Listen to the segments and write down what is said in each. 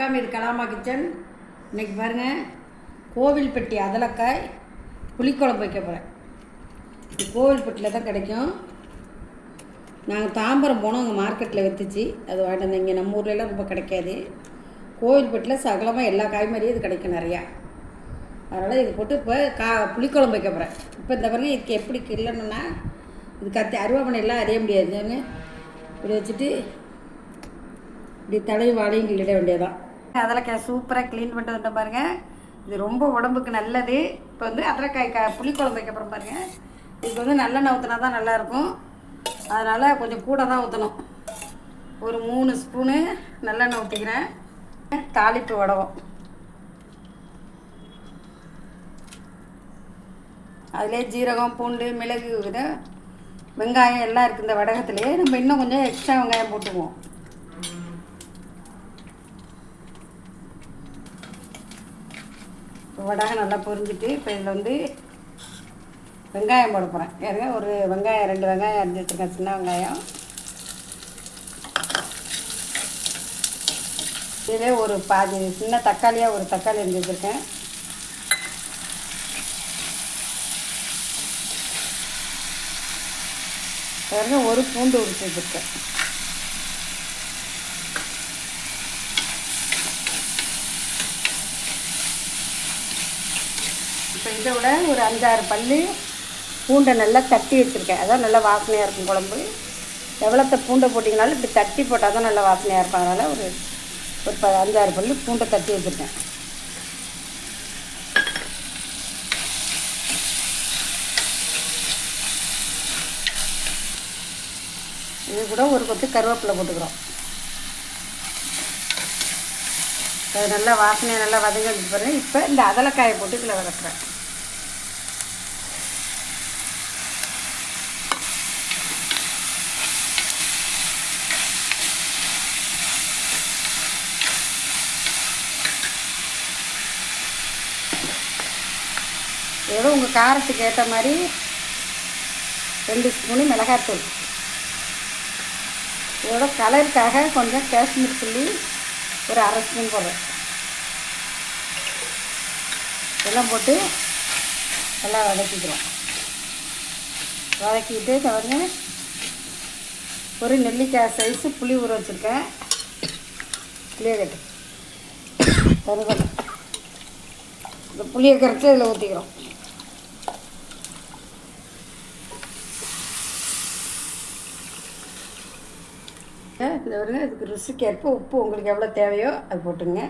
வணக்கம் இது கலாமா கிச்சன் இன்னைக்கு பாருங்கள் கோவில்பட்டி அதலக்காய் புளிக்குழம்பு வைக்க போகிறேன் இது கோவில்பட்டியில் தான் கிடைக்கும். நாங்கள் தாம்பரம் போனோம் அங்கே மார்க்கெட்டில் விற்றுச்சு அது வாங்கிட்டு இங்கே நம்ம ஊர்லலாம் ரொம்ப கிடைக்காது. கோவில்பட்டியில் சகலமாக எல்லா காய் மாதிரியும் இது கிடைக்கும் நிறையா. அதனால் இது போட்டு இப்போ கா புளிக்குழம்பு வைக்க போகிறேன் இப்போ இந்த பாருங்கள் இதுக்கு எப்படி கிள்ளணும்னா இது கத்தி அருவாமனையெல்லாம் அறிய முடியாது. இப்படி வச்சுட்டு இப்படி தலையும் வாழையும் கிள்ளிட வேண்டியதான் அதலக்காய் சூப்பராக க்ளீன் பண்ணிட்டு வந்துட்டோம் பாருங்கள் இது ரொம்ப உடம்புக்கு நல்லது. இப்போ வந்து அதலக்காய் க புளிக்குழம்பு வைக்க போகிறோம் பாருங்கள் இதுக்கு வந்து நல்லெண்ணெய் ஊற்றினா தான் நல்லாயிருக்கும். அதனால் கொஞ்சம் கூட தான் ஊற்றணும் ஒரு மூணு ஸ்பூனு நல்லெண்ணெய் ஊற்றிக்கிறேன் தாளிப்பு உடவும் அதிலே ஜீரகம் பூண்டு மிளகு வெங்காயம் எல்லாம் இருக்குது இந்த வடகத்துலேயே. நம்ம இன்னும் கொஞ்சம் எக்ஸ்ட்ரா வெங்காயம் போட்டுக்குவோம். வடகம் நல்லா பொரிஞ்சிட்டு இப்போ இதில் வந்து வெங்காயம் போட போகிறேன் ஏறுங்க ஒரு வெங்காயம் ரெண்டு வெங்காயம் அரிஞ்சு வச்சுருக்கேன் சின்ன வெங்காயம். இதிலே ஒரு பாதி சின்ன தக்காளியாக ஒரு தக்காளி அரிஞ்சு வச்சுருக்கேன். ஒரு பூண்டு உரிச்சு வச்சுருக்கேன். இப்போ இதை விட ஒரு அஞ்சாறு பல்லு பூண்டை நல்லா தட்டி வச்சுருக்கேன். அதான் நல்லா வாசனையாக இருக்கும் குழம்பு. எவ்வளோத்த பூண்டை போட்டிங்கனாலும் இப்படி தட்டி போட்டால் தான் நல்லா வாசனையாக இருக்கும். அதனால் ஒரு ஒரு ப அஞ்சாறு பல்லு பூண்டை தட்டி வச்சுருக்கேன். இது கூட ஒரு கொத்து கருவேப்பிலை போட்டுக்கிறோம். அது நல்லா வாசனையாக நல்லா வதங்கி பாருங்கள் இப்போ இந்த அதலக்காயை போட்டு இதில் வளர்க்குறேன் ஏதோ உங்கள் காரத்துக்கு ஏற்ற மாதிரி ரெண்டு ஸ்பூனு மிளகாத்தூள் இதோட கலருக்காக கொஞ்சம் காஷ்மீர் சில்லி ஒரு அரை ஸ்பூன் போடுறேன் இதெல்லாம் போட்டு நல்லா வதக்கிக்கிறோம். வதக்கிட்டு பாருங்க. ஒரு நெல்லிக்காய் சைஸு புளி ஊற வச்சுருக்கேன். புளியை கட்டு. கருவேப்பிலை இந்த புளியை கரைச்சி இதில் ஊற்றிக்கிறோம் இந்த வருங்க இதுக்கு ருசிக்கேற்ப உப்பு உங்களுக்கு எவ்வளோ தேவையோ அது போட்டுங்க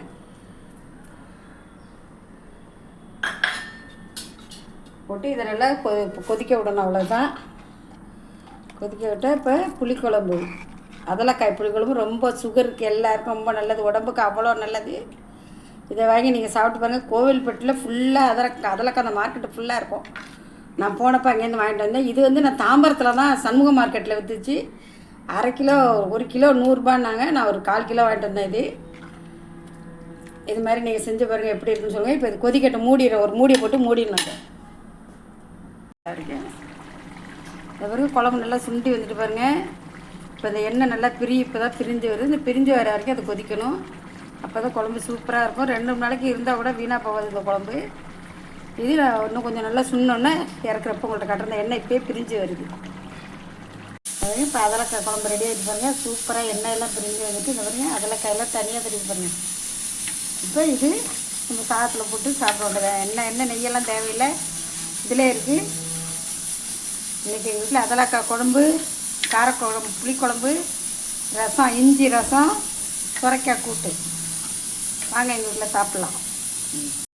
போட்டு இதை நல்லா கொ கொதிக்க விடணும் அவ்வளோதான். கொதிக்க விட்டால் இப்போ புளிக்குழம்பு. அதலக்காய் புளிக்குழம்பு ரொம்ப சுகருக்கு எல்லாருக்கும் ரொம்ப நல்லது உடம்புக்கு அவ்வளோ நல்லது. இதை வாங்கி நீங்கள் சாப்பிட்டு பாருங்கள் கோவில்பட்டில் ஃபுல்லாக அதலக்காய் அதலக்காய் அந்த மார்க்கெட்டு ஃபுல்லாக இருக்கும். நான் போனப்போ அங்கேருந்து வாங்கிட்டு வந்தேன். இது வந்து நான் தாம்பரத்தில் தான் சண்முக மார்க்கெட்டில் விற்றுச்சு அரை கிலோ ஒரு கிலோ நூறுரூபான்னாங்க நான் ஒரு கால் கிலோ வாங்கிட்டு வந்தேன் இது. இது மாதிரி நீங்கள் செஞ்சு பாருங்கள் எப்படி இருக்குன்னு சொல்லுங்கள் இப்போ இது கொதிக்கட்டும் மூடிடுறேன் ஒரு மூடியை போட்டு மூடிடணும் இருக்கேன் இந்த பிறகு குழம்பு நல்லா சுண்டி வந்துட்டு பாருங்க. இப்போ இந்த எண்ணெய் நல்லா பிரி இப்போ தான் பிரிஞ்சு வருது. இந்த பிரிஞ்சு வர வரைக்கும் அது கொதிக்கணும். அப்போ தான் குழம்பு சூப்பராக இருக்கும். ரெண்டு மூணு நாளைக்கு இருந்தால் கூட வீணாக போகாது இந்த குழம்பு. இது இன்னும் கொஞ்சம் நல்லா சுண்ணோன்னே இறக்குறப்ப உங்கள்கிட்ட கட்டுற எண்ணெய் இப்போயே பிரிஞ்சு வருது. அதாவது இப்போ அதலக்காய் குழம்பு ரெடி ஆகிட்டு பாருங்க. சூப்பராக எண்ணெயெல்லாம் பிரிஞ்சு வந்துட்டு இந்த பாருங்க அதலக்காயெல்லாம் தனியாக திருப்பி பாருங்க. இப்போ இது நம்ம சாதத்தில் போட்டு சாப்பிட வேண்டியது எண்ணெய் எண்ணெய் நெய்யெல்லாம் தேவையில்லை. இதிலே இருக்குது இன்றைக்கி எங்கள் வீட்டில் அதலக்காய் குழம்பு காரக்குழம்பு புளிக்குழம்பு ரசம் இஞ்சி ரசம் சுரைக்காய் கூட்டு. வாங்க எங்கள் வீட்டில் சாப்பிட்லாம்.